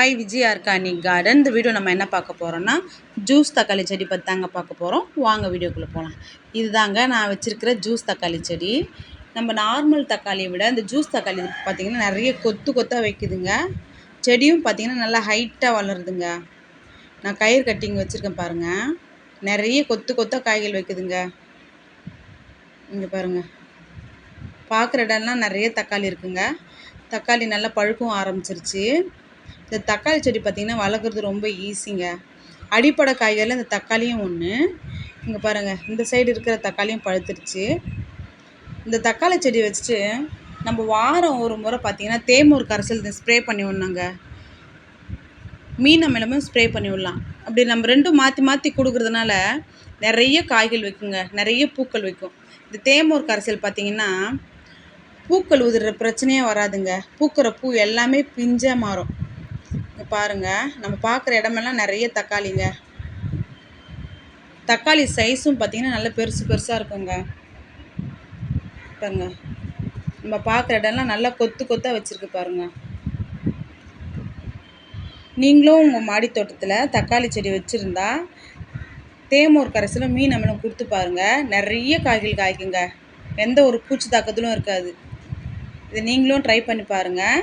Hi Vijay organic garden இந்த video நம்ம என்ன பார்க்க போகிறோன்னா ஜூஸ் தக்காளி செடி பற்றி தாங்க பார்க்க போகிறோம் வாங்க வீடியோக்குள்ளே போகலாம் இதுதாங்க நான் வச்சுருக்கிற ஜூஸ் தக்காளி செடி. நம்ம நார்மல் தக்காளியை விட இந்த ஜூஸ் தக்காளி பார்த்திங்கன்னா நிறைய கொத்து கொத்தாக வைக்குதுங்க. செடியும் பார்த்திங்கன்னா நல்லா ஹைட்டாக வளருதுங்க. நான் கயிறு கட்டிங் வச்சுருக்கேன் பாருங்கள் நிறைய கொத்து கொத்தாக காய்கள் வைக்குதுங்க. இங்கே பாருங்கள் பார்க்குற இடம்லாம் நிறைய தக்காளி இருக்குங்க. தக்காளி நல்லா பழுக்கும் ஆரம்பிச்சிருச்சு. இந்த தக்காளி செடி பார்த்திங்கன்னா வளர்க்குறது ரொம்ப ஈஸிங்க. அடிப்படை காய்கறியில் இந்த தக்காளியும் ஒன்று இங்கே பாருங்கள் இந்த சைடு இருக்கிற தக்காளியும் பழுத்துருச்சு. இந்த தக்காளி செடி வச்சுட்டு நம்ம வாரம் ஒரு முறை பார்த்திங்கன்னா தேமூர் கரைசல் ஸ்ப்ரே பண்ணி விடணுங்க. மீன் அமிலமும் ஸ்ப்ரே பண்ணி விடலாம். அப்படி நம்ம ரெண்டும் மாற்றி மாற்றி கொடுக்குறதுனால நிறைய காய்கள் வைக்குங்க. நிறைய பூக்கள் வைக்கும். இந்த தேமூர் கரைசல் பார்த்திங்கன்னா பூக்கள் உதிர்ற பிரச்சனையே வராதுங்க. பூக்கிற பூ எல்லாமே பிஞ்சாக மாறும். பாருங்கள் நம்ம பார்க்குற இடமெல்லாம் நிறைய தக்காளிங்க. தக்காளி சைஸும் பார்த்திங்கன்னா நல்ல பெருசு பெருசாக இருக்குங்க. பாருங்க. நம்ம பார்க்குற இடம்லாம் நல்லா கொத்து கொத்தாக வச்சுருக்கு பாருங்க. நீங்களும் உங்கள் மாடி தோட்டத்தில் தக்காளி செடி வச்சுருந்தா தேமூர் கரைசலும் மீன் அமிலம் கொடுத்து பாருங்கள் நிறைய காய்கள் காய்க்குங்க. எந்த ஒரு பூச்சி தாக்கத்திலும் இருக்காது. இதை நீங்களும் ட்ரை பண்ணி பாருங்கள்